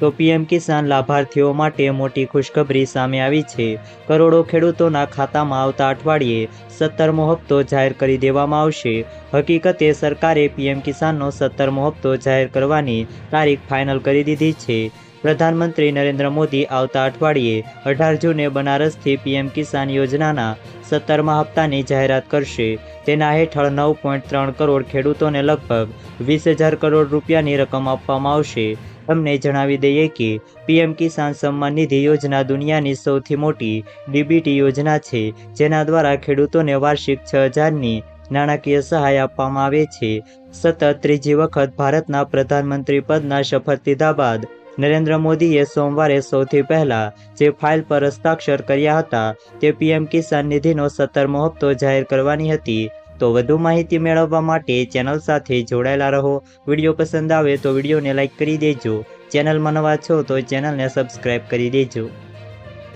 તો પીએમ કિસાન લાભાર્થીઓ માટે મોટી ખુશખબરી સામે આવી છે. કરોડો ખેડૂતોના ખાતામાં આવતા અઠવાડિયે સત્તરમો હપ્તો જાહેર કરી દેવામાં આવશે. હકીકતે સરકારે પીએમ કિસાનનો સત્તરમો હપ્તો જાહેર કરવાની તારીખ ફાઇનલ કરી દીધી છે. પ્રધાનમંત્રી નરેન્દ્ર મોદી આવતા અઠવાડિયે અઢાર જૂને બનારસથી પીએમ કિસાન યોજનાના સત્તરમા હપ્તાની જાહેરાત કરશે. તેના હેઠળ નવ પોઈન્ટ ત્રણ કરોડ ખેડૂતોને લગભગ વીસ હજાર કરોડ રૂપિયાની રકમ આપવામાં આવશે. તમને જણાવી દઈએ કે પીએમ કિસાન સન્માન નિધિ યોજના દુનિયાની સૌથી મોટી ડીબીટી યોજના છે, જેના દ્વારા ખેડૂતોને વાર્ષિક છ હજારની નાણાકીય સહાય આપવામાં આવે છે. સતત ત્રીજી વખત ભારતના પ્રધાનમંત્રી પદના શપથ લીધા બાદ નરેન્દ્ર મોદીએ સોમવારે સૌથી પહેલા જે ફાઇલ પર હસ્તાક્ષર કર્યા હતા તે પીએમ કિસાન નિધિનો સત્તરમો હપ્તો જાહેર કરવાની હતી. તો વધુ માહિતી મેળવવા માટે ચેનલ સાથે જોડાયેલા રહો. વીડિયો પસંદ આવે તો વિડીયોને લાઇક કરી દેજો. ચેનલમાં નવા છો તો ચેનલને સબસ્ક્રાઇબ કરી દેજો.